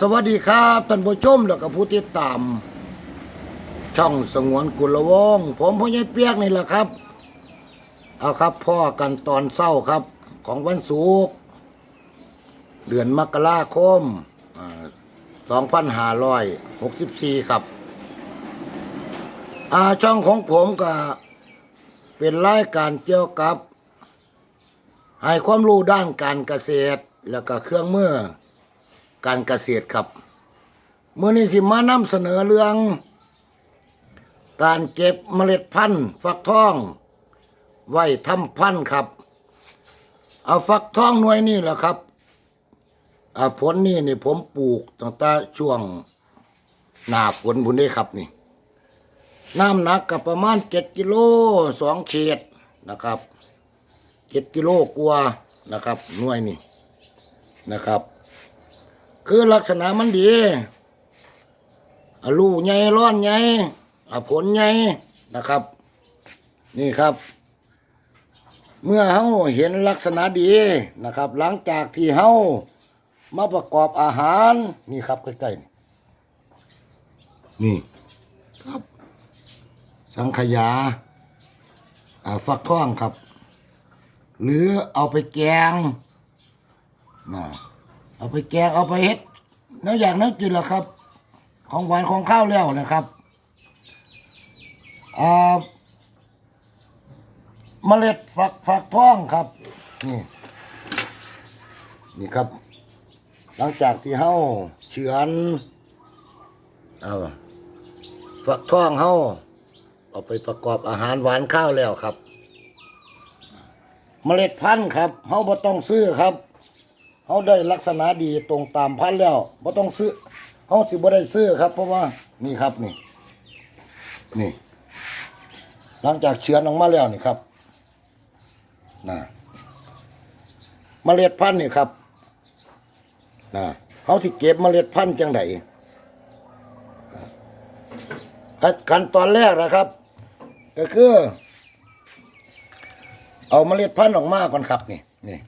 สวัสดีครับท่านผู้ชมแล้วก็ผู้ติดตาม ช่องสงวนกุลวงผมพ่อใหญ่เปียกนี่แหละครับ เอาครับพ่อกันตอนเศร้าครับ ของวันศุกร์เดือนมกราคม2564 ครับอ่าช่องของผมก็เป็นรายการเกี่ยวกับ ให้ความรู้ด้านการเกษตร แล้วก็เครื่องมือ การเกษตรครับเมื่อนี้สิมานำเสนอเรื่อง การเก็บเมล็ดพันธุ์ฟักทอง ไว้ทำพันธุ์ครับ เอาฟักทองหน่วยนี่แหละครับอาผลนี่นี่ผมปลูกตั้งแต่ช่วงหน้าฝนบุญได้ครับนี่ น้ำหนักกับประมาณเจ็ดกิโลสองเขตนะครับเจ็ดกิโลกว่านะครับหน่วยนี่นะครับ คือลักษณะมันดีอลูกใหญ่ร้อนใหญ่อะผลใหญ่นะครับ นี่ครับ เมื่อเฮาเห็นลักษณะดีนะครับ หลังจากที่เฮามาประกอบอาหาร นี่ครับใกล้ๆนี่ครับ สังขยาอ่าฟักทองครับ หรือเอาไปแกงนะ เอาไปแกงเอาไปเฮ็ดเนื้ออย่างเนื้อกินแล้วครับ ของหวานของข้าวแล้วนะครับอ่าเมล็ดฝักฝักทองครับ นี่ นี่ครับ หลังจากที่เฮาเฉือนเอาฝักทองเฮาเอาไปประกอบอาหารหวานข้าวแล้วครับ เมล็ดพันธุ์ครับเฮาบ่ต้องซื้อครับ เขาได้ลักษณะดีตรงตามพันแล้วบ่ต้องซื้อเขาสิบ่ได้ซื้อครับ เพราะว่านี่ครับนี่ นี่ หลังจากเฉือนออกมาแล้วนี่ครับนะเมล็ดพันธุ์นี่ครับนะเขาสิเก็บเมล็ดพันธุ์จังไดขั้นตอนแรกนะครับ ก็คือ เอาเมล็ดพันธุ์ออกมาก่อนครับ นี่นี่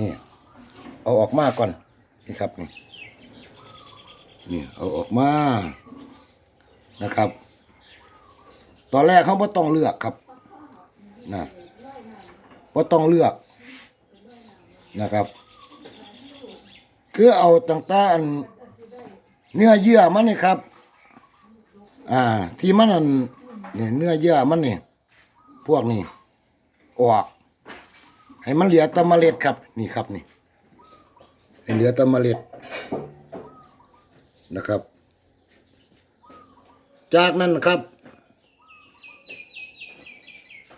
นี่ เอาออกมาก่อนนี่ครับนี่นี่เอาออกมานะครับ ตอนแรกเขาไม่ต้องเลือกครับนะไม่ต้องเลือกนะครับ คือเอาต่างๆเนื้อเยื่อมันนี่ครับ อ่า ที่มันนี่เนื้อเยื่อมันนี่พวกนี้ออก ให้มันเหลือแต่เมล็ดครับ นี่ครับนี่ เหลือแต่เมล็ดนะครับ จากนั้นครับ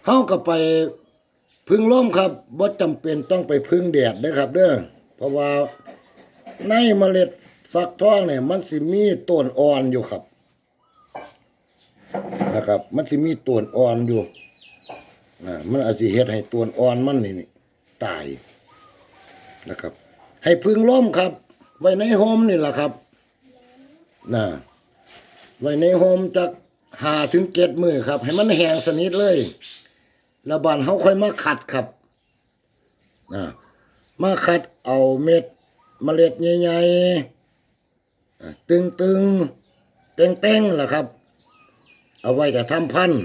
เฮาก็ไปพึ่งลมครับบ่จำเป็นต้องไปพึ่งแดดนะครับ เด้อเพราะว่าในเมล็ดฟักทองเนี่ยมันสิมีต้นอ่อนอยู่ครับนะครับ มันสิมีต้นอ่อนอยู่อ่ามันอาจสิเฮ็ดให้ต้นอ่อนมันนี่ตายนะครับ ให้พึ่งล่มครับ ไว้ในโฮมนี่แหละครับนะไว้ในโฮมจากหาถึงเจ็ดมือครับ ให้มันแห้งสนิทเลย แล้วบานเขาค่อยมาขัดครับนะมาขัดเอาเม็ดเมล็ดใหญ่ๆตึงๆเต้งๆล่ะครับ เอาไว้แต่ทำพันธุ์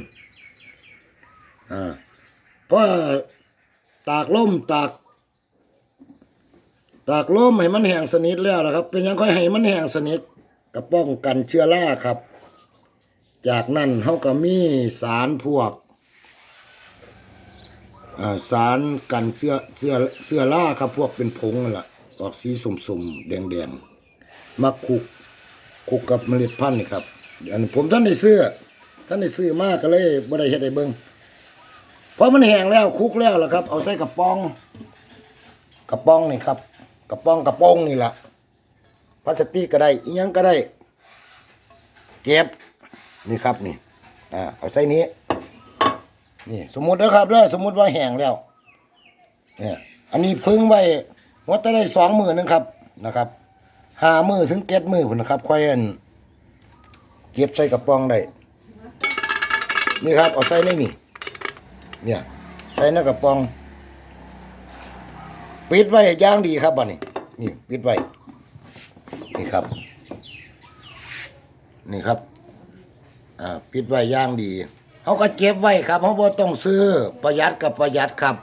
อ่าเพราะตากล่มตาก ตากลมให้มันแห้งสนิทแล้วนะครับ เป็นยังค่อยให้มันแห้งสนิทก็ป้องกันเชื้อราครับ จากนั้นเขาก็มีสารพวกสารกันเสื้อเสื้อเสื้อราครับพวกเป็นผงนั่นล่ะออกสีสมๆแดงๆมาคลุกคลุกกับเมล็ดพันธุ์นี่ครับอันนี้ผมท่านได้ซื้อท่านได้ซื้อมากก็เลยบ่ได้เฮ็ดให้เบิ่งพอมันแห้งแล้วคลุกแล้วล่ะครับ เอาใส่กระป๋อง กระป๋องนี่ครับ กระป๋องกระป๋องนี่แหละพลาสติกก็ได้อีหยังก็ได้ เก็บนี่ครับนี่อ่าเอาใส่นี้ นี่ สมมุตินะครับเด้อสมมุติว่าแห้งแล้วเนี่ยอันนี้พึ่งไว้ว่าจะได้สองหมือนึงครับนะครับห้ามือถึงเจ็ดมือพุ่นะครับค่อยอันเก็บใส่กระป๋องได้นี่ครับเอาใส่ในนี่เนี่ยใส่ในกระป๋อง ปิดไว้อย่างดีครับบัดนี้ นี่ปิดไว้ นี่ครับ นี่ครับ อ่าปิดไว้อย่างดีเขาก็เก็บไว้ครับเขาบ่ต้องซื้อประหยัดกับประหยัดครับ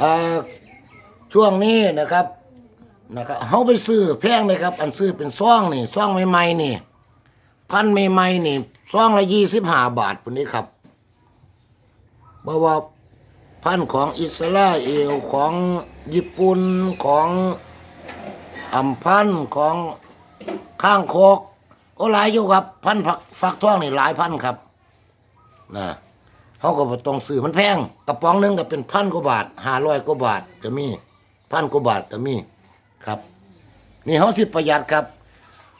อ่าช่วงนี้นะครับนะครับเขาไปซื้อแพงเลยครับ อันซื้อเป็นซ่องนี่ซ่องใหม่ๆนี่พันใหม่ๆนี่ซ่องละยี่สิบห้าบาทปุ่นนี้ครับเพราะว่า พันธุ์ของอิสราเอลของญี่ปุ่นของอัมพันธ์ของข้างโคกโอ้หลายอยู่ครับ พันธุ์ผักฟักทองนี่หลายพันครับนะเขาก็บ่ต้องซื้อมันแพงกระป๋องนึงก็เป็นพันกว่าบาทห้าร้อยกว่าบาทก็มีพันกว่าบาทก็มีครับ นี่เขาที่ประหยัดครับ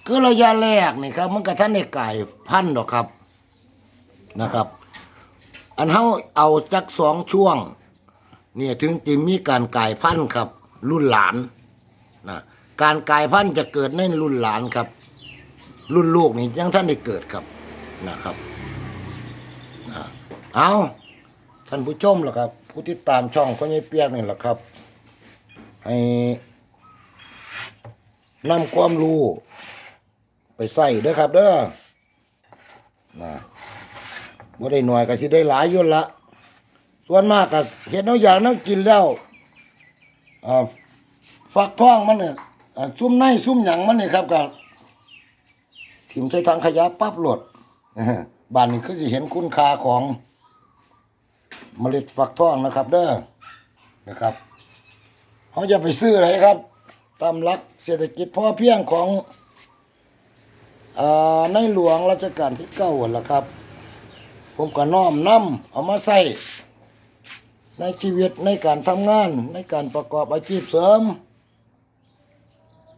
คือระยะแรกนี่ครับ มันก็ท่านในไก่พันดอกครับนะครับ อันเขาเอาจักสองช่วง เนี่ยถึงจะมีการกลายพันธุ์ครับ รุ่นหลานนะการกลายพันธุ์จะเกิดในรุ่นหลานครับ รุ่นลูกนี่ยังท่านได้เกิดครับนะครับนะเอาท่านผู้ชมล่ะครับ ผู้ที่ตามช่องพ่อใหญ่เปียกนี่แหละครับ ให้นำความรู้ไปใส่เด้อครับเด้อนะ บ่ได้หน่อยก็สิได้หลายอยุ่นละส่วนมากก็เห็นเอาอย่างนั้นกินแล้วอ่าฟักทองมันเนี่ยซุ่มในซุ่มหยังมันนี่ครับก็ถิ่มใส่ถังขยะปั๊บโหลดบ้านนี้คือสิเห็นคุณค่าของเมล็ดฟักทองนะครับ เด้อนะครับเขาจะไปซื้ออะไรครับ ตามหลักเศรษฐกิจพอเพียงของอในหลวงรัชกาลที่เก้าหั่นล่ะครับ ผมก็น้อมนำเอามาใส่ในชีวิตในการทำงานในการประกอบอาชีพเสริม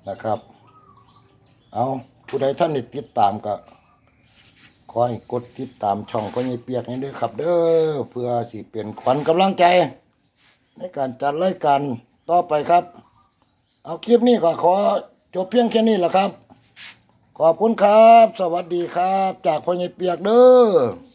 นะครับ เอาผู้ใดท่านติดตามก็ขอให้กดติดตามช่องก็ยังเปียกนี่ด้วยครับ เด้อเพื่อสิเป็นขวัญกำลังใจ ในการจัดรายการต่อไปครับ เอาคลิปนี้ก็ขอจบเพียงแค่นี้แหละครับ ขอบคุณครับ สวัสดีครับ จากพ่อใหญ่เปียกเด้อ